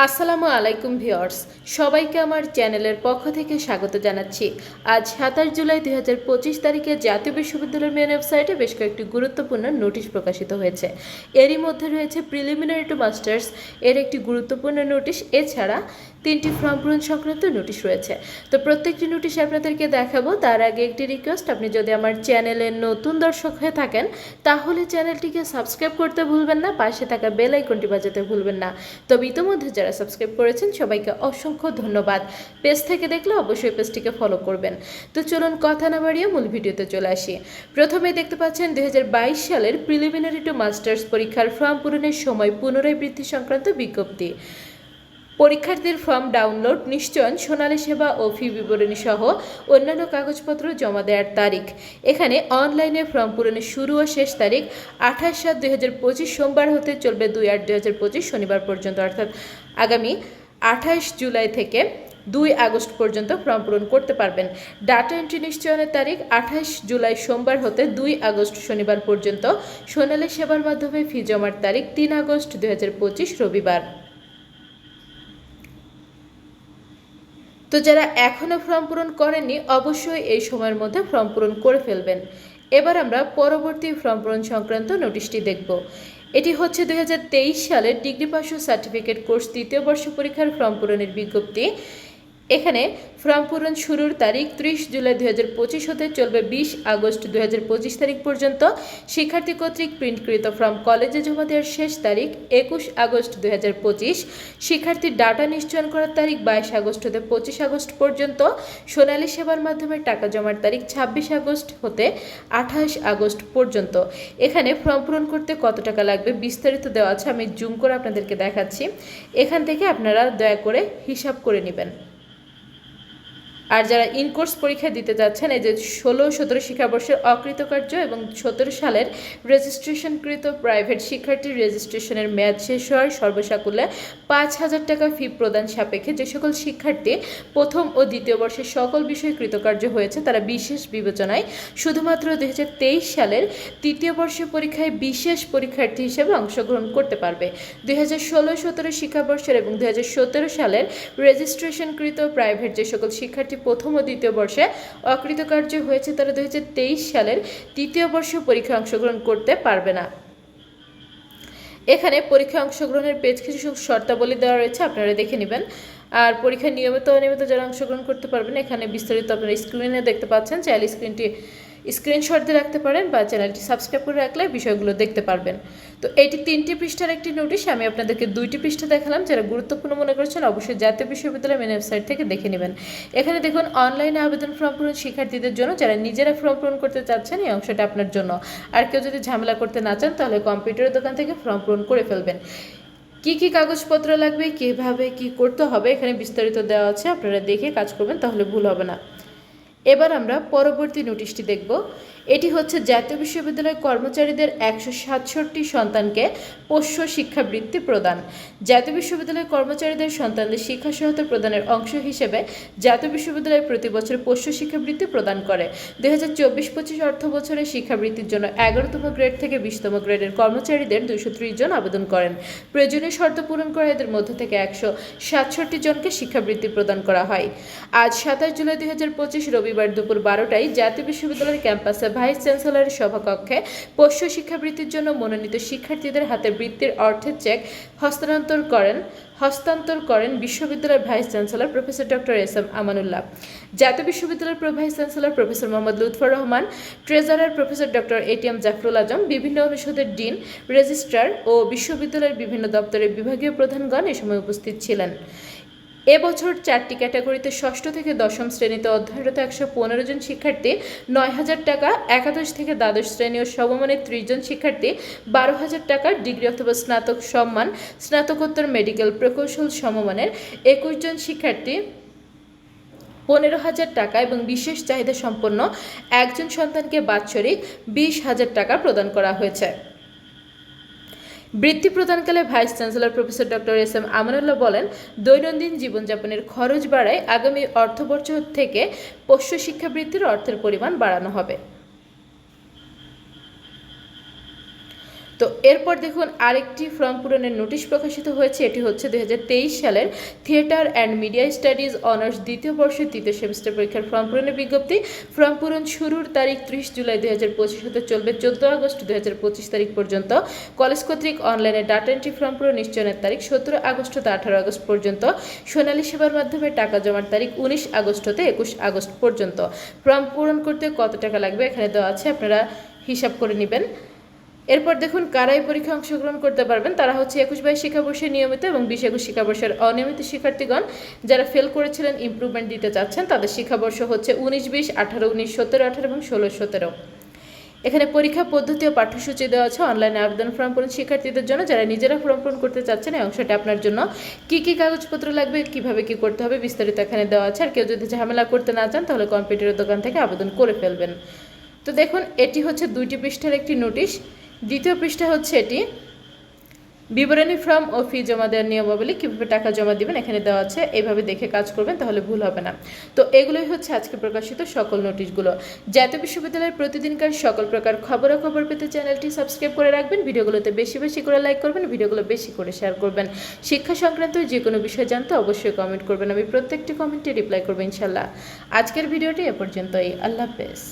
আসসালামু আলাইকুম ভিওর্স সবাইকে আমার চ্যানেলের পক্ষ থেকে স্বাগত জানাচ্ছি। আজ সাতাশ জুলাই দুই হাজার পঁচিশ তারিখে জাতীয় বিশ্ববিদ্যালয়ের মেন ওয়েবসাইটে বেশ কয়েকটি গুরুত্বপূর্ণ নোটিশ প্রকাশিত হয়েছে। এরই মধ্যে রয়েছে প্রিলিমিনারি টু মাস্টার্স, এর একটি গুরুত্বপূর্ণ নোটিশ। এছাড়া তিনটি ফর্ম পূরণ সংক্রান্ত নোটিশ রয়েছে। তো প্রত্যেকটি নোটিশ আপনাদেরকে দেখাবো। তার আগে একটি রিকোয়েস্ট আপনি যদি আমার চ্যানেলের নতুন দর্শক হয়ে থাকেন, তাহলে চ্যানেলটিকে সাবস্ক্রাইব করতে ভুলবেন না, পাশে থাকা বেল আইকনটি বাজাতে ভুলবেন না। তবে ইতিমধ্যে যারা সাবস্ক্রাইব করেছেন, সবাইকে অসংখ্য ধন্যবাদ। পেজ থেকে দেখলে অবশ্যই পেজটিকে ফলো করবেন। তো চলুন কথা না বাড়িয়ে মূল ভিডিওতে চলে আসি। প্রথমে দেখতে পাচ্ছেন দু হাজার বাইশ সালের প্রিলিমিনারি টু মাস্টার্স পরীক্ষার ফর্ম পূরণের সময় পুনরায় বৃদ্ধি সংক্রান্ত বিজ্ঞপ্তি। পরীক্ষার্থীর ফর্ম ডাউনলোড, নিশ্চয়ন, সোনালী সেবা ও ফি বিবরণী সহ অন্যান্য কাগজপত্র জমা দেওয়ার তারিখ। এখানে অনলাইনে ফর্ম পূরণের শুরু ও শেষ তারিখ আঠাশ সাত দুই সোমবার হতে চলবে দুই আট দুই শনিবার পর্যন্ত। অর্থাৎ আগামী আঠাশ জুলাই থেকে দুই আগস্ট পর্যন্ত ফর্ম পূরণ করতে পারবেন। ডাটা এন্ট্রি নিশ্চয়নের তারিখ আঠাশ জুলাই সোমবার হতে দুই আগস্ট শনিবার পর্যন্ত। সোনালী সেবার মাধ্যমে ফি জমার তারিখ তিন আগস্ট দুই হাজার পঁচিশ রবিবার। তো যারা এখনও ফর্ম পূরণ করেননি, অবশ্যই এই সময়ের মধ্যে ফর্ম পূরণ করে ফেলবেন। এবার আমরা পরবর্তী ফর্ম পূরণ সংক্রান্ত নোটিশটি দেখব। এটি হচ্ছে দু হাজার তেইশ সালের ডিগ্রি ও সার্টিফিকেট কোর্স দ্বিতীয় বর্ষ পরীক্ষার ফর্ম পূরণের বিজ্ঞপ্তি। এখানে ফর্ম পূরণ শুরুর তারিখ ত্রিশ জুলাই দুই হাজার পঁচিশ হতে চলবে বিশ আগস্ট দুই হাজার পঁচিশ তারিখ পর্যন্ত। শিক্ষার্থী কর্তৃক প্রিন্টকৃত ফর্ম কলেজে জমা দেওয়ার শেষ তারিখ একুশ আগস্ট দুই হাজার পঁচিশ। শিক্ষার্থীর ডাটা নিশ্চয়ন করার তারিখ বাইশ আগস্ট হতে পঁচিশ আগস্ট পর্যন্ত। সোনালী সেবার মাধ্যমে টাকা জমার তারিখ ছাব্বিশ আগস্ট হতে আঠাশ আগস্ট পর্যন্ত। এখানে ফর্ম পূরণ করতে কত টাকা লাগবে বিস্তারিত দেওয়া আছে, আমি জুম করে আপনাদেরকে দেখাচ্ছি। এখান থেকে আপনারা দয়া করে হিসাব করে নেবেন। আর যারা ইনকোর্স পরীক্ষা দিতে যাচ্ছেন, এই যে ষোলো, সতেরো শিক্ষাবর্ষের অকৃতকার্য এবং সতেরো সালের রেজিস্ট্রেশনকৃত প্রাইভেট শিক্ষার্থীর রেজিস্ট্রেশনের মেয়াদ শেষ হওয়ার সর্বসাকুল্যে পাঁচ হাজার টাকা ফি প্রদান সাপেক্ষে যে সকল শিক্ষার্থী প্রথম ও দ্বিতীয় বর্ষের সকল বিষয়ে কৃতকার্য হয়েছে, তারা বিশেষ বিবেচনায় শুধুমাত্র দুই হাজার তেইশ সালের তৃতীয় বর্ষের পরীক্ষায় বিশেষ পরীক্ষার্থী হিসেবে অংশগ্রহণ করতে পারবে। দুই হাজার ষোলো, সতেরো শিক্ষাবর্ষের এবং দুই হাজার সতেরো সালের রেজিস্ট্রেশনকৃত প্রাইভেট যে সকল শিক্ষার্থী প্রথম ও দ্বিতীয় বর্ষে অকৃতকার্য হয়েছে তারা দুই হাজার তেইশ সালের তৃতীয় বর্ষ পরীক্ষায় অংশগ্রহণ করতে পারবে না। এখানে পরীক্ষায় অংশগ্রহণের পেজ কিছু শর্তাবলী দেওয়া রয়েছে, আপনারা দেখে নেবেন। আর পরীক্ষায় নিয়মিত অনিয়মিত যারা অংশগ্রহণ করতে পারবেন এখানে বিস্তারিত আপনারা স্ক্রিনে দেখতে পাচ্ছেন। চাইলে স্ক্রিনটি স্ক্রিনশট দিয়ে রাখতে পারেন বা চ্যানেলটি সাবস্ক্রাইব করে রাখলে বিষয়গুলো দেখতে পারবেন। তো এটি তিনটি পৃষ্ঠার একটি নোটিশ আমি আপনাদেরকে দুইটি পৃষ্ঠা দেখালাম যারা গুরুত্বপূর্ণ মনে করছেন অবশ্যই জাতীয় বিশ্ববিদ্যালয় মেন ওয়েবসাইট থেকে দেখে নেবেন। এখানে দেখুন অনলাইনে আবেদন ফর্ম পূরণ শিক্ষার্থীদের জন্য যারা নিজেরা ফর্ম পূরণ করতে চাচ্ছেন এই অংশটা আপনার জন্য। আর কেউ যদি ঝামেলা করতে না চান, তাহলে কম্পিউটারের দোকান থেকে ফর্ম পূরণ করে ফেলবেন। কি কি কাগজপত্র লাগবে, কীভাবে কি করতে হবে, এখানে বিস্তারিত দেওয়া আছে, আপনারা দেখে কাজ করবেন, তাহলে ভুল হবে না। এবার আমরা পরবর্তী নোটিশটি দেখব। এটি হচ্ছে জাতীয় বিশ্ববিদ্যালয় কর্মচারীদের একশো সাতষট্টি সন্তানকে পোষ্য শিক্ষাবৃত্তি প্রদান। জাতীয় বিশ্ববিদ্যালয় কর্মচারীদের সন্তানদের শিক্ষা সহায়তা প্রদানের অংশ হিসেবে জাতীয় বিশ্ববিদ্যালয় প্রতি বছর পোষ্য শিক্ষাবৃত্তি প্রদান করে। দুই হাজার চব্বিশ পঁচিশ অর্থ বছরে শিক্ষাবৃত্তির জন্য এগারোতম গ্রেড থেকে বিশতম গ্রেডের কর্মচারীদের দুশো ত্রিশ জন আবেদন করেন। প্রয়োজনীয় শর্ত পূরণ করে এদের মধ্য থেকে একশো সাতষট্টি জনকে শিক্ষাবৃত্তি প্রদান করা হয়। আজ সাতাশ জুলাই দুই হাজার পঁচিশ রবিবার দুপুর বারোটায় জাতীয় বিশ্ববিদ্যালয়ের ক্যাম্পাসে ভাইস চ্যান্সেলরের সভাকক্ষে পোষ্য শিক্ষাবৃত্তির জন্য মনোনীত শিক্ষার্থীদের হাতে বৃত্তির অর্থের চেক হস্তান্তর করেন হস্তান্তর করেন বিশ্ববিদ্যালয়ের vice chancellor professor doctor S M Amanullah. জাতীয় বিশ্ববিদ্যালয়ের vice chancellor professor Mohammad Lutfar Rahman, treasurer professor doctor ATM Jafrul Azam, বিভিন্ন অনুষদের ডিন, রেজিস্ট্রার ও বিশ্ববিদ্যালয়ের বিভিন্ন দপ্তরের বিভাগীয় প্রধানগণ এ সময় উপস্থিত ছিলেন। এবছর চারটি ক্যাটাগরিতে ষষ্ঠ থেকে দশম শ্রেণীতে অধ্যয়নরত একশো পনেরো জন শিক্ষার্থী, নয় হাজার টাকা, একাদশ থেকে দ্বাদশ শ্রেণি ও সমমানের ত্রিশ জন শিক্ষার্থী, বারো হাজার টাকা ডিগ্রি অথবা স্নাতক সম্মান, স্নাতকোত্তর মেডিকেল প্রকৌশল সমমানের একুশ জন শিক্ষার্থী, পনেরো হাজার টাকা এবং বিশেষ চাহিদা সম্পন্ন একজন সন্তানকে বাৎসরিক বিশ হাজার টাকা প্রদান করা হয়েছে। বৃত্তি প্রদানকালে vice chancellor professor doctor S M Amanullah বলেন, দৈনন্দিন জীবনযাপনের খরচ বাড়ায় আগামী অর্থবছর থেকে পোষ্য শিক্ষাবৃত্তির অর্থের পরিমাণ বাড়ানো হবে। তো এরপর দেখুন আরেকটি ফর্ম পূরণের নোটিশ প্রকাশিত হয়েছে, এটি হচ্ছে দু হাজার তেইশ সালের theatre and media studies honours দ্বিতীয় বর্ষের তৃতীয় সেমিস্টার পরীক্ষার ফর্ম পূরণের বিজ্ঞপ্তি। ফর্ম পূরণ শুরুর তারিখ ত্রিশ জুলাই দুই হাজার হতে চলবে চোদ্দ আগস্ট দুই হাজার পঁচিশ তারিখ পর্যন্ত। কলেজ কর্তৃক অনলাইনে ডাটা এন্ট্রি ফর্ম পূরণ নিশ্চয়নের তারিখ সতেরো আগস্ট হতে আঠারো আগস্ট পর্যন্ত। সোনালী সেবার মাধ্যমে টাকা জমার তারিখ উনিশ আগস্ট হতে একুশ আগস্ট পর্যন্ত। ফর্ম পূরণ করতে কত টাকা লাগবে এখানে দেওয়া আছে, আপনারা হিসাব করে নেবেন। এরপর দেখুন, কারা এই পরীক্ষায় অংশগ্রহণ করতে পারবেন? তারা হচ্ছে একুশ বাইশ শিক্ষাবর্ষে নিয়মিত এবং বিশ একুশ শিক্ষাবর্ষের অনিয়মিত শিক্ষার্থীগণ। যারা ফেল করেছিলেন ইমপ্রুভমেন্ট দিতে চাচ্ছেন, তাদের শিক্ষাবর্ষ হচ্ছে উনিশ বিশ, আঠারো, উনিশ, সতেরো, আঠারো এবং ষোলো, সতেরো। এখানে পরীক্ষা পদ্ধতি ও পাঠ্যসূচি দেওয়া আছে অনলাইনে আবেদন ফর্ম পূরণ শিক্ষার্থীদের জন্য। যারা নিজেরা ফর্ম পূরণ করতে চাচ্ছেন, এই অংশটা আপনার জন্য। কি কি কাগজপত্র লাগবে, কীভাবে কি করতে হবে, বিস্তারিত এখানে দেওয়া আছে। আর কেউ যদি ঝামেলা করতে না চান, তাহলে কম্পিউটারের দোকান থেকে আবেদন করে ফেলবেন। তো দেখুন, এটি হচ্ছে দুইটি পৃষ্ঠার একটি নোটিশ দ্বিতীয় পৃষ্ঠা হচ্ছে এটি। বিবরণী ফর্ম ও ফি জমা দেওয়ার নিয়মাবলী কীভাবে টাকা জমা দিবেন এখানে দেওয়া আছে এইভাবে দেখে কাজ করবেন তাহলে ভুল হবে না। তো এগুলোই হচ্ছে আজকে প্রকাশিত সকল নোটিশগুলো। জাতীয় বিশ্ববিদ্যালয়ের প্রতিদিনকার সকল প্রকার খবরাখবর পেতে চ্যানেলটি সাবস্ক্রাইব করে রাখবেন, ভিডিওগুলোতে বেশি বেশি করে লাইক করবেন, ভিডিওগুলো বেশি করে শেয়ার করবেন। শিক্ষা সংক্রান্ত যে কোনো বিষয় জানতে অবশ্যই কমেন্ট করবেন, আমি প্রত্যেকটি কমেন্টে রিপ্লাই করব ইনশাল্লাহ আজকের ভিডিওটি এ পর্যন্তই, আল্লাহ হাফেজ।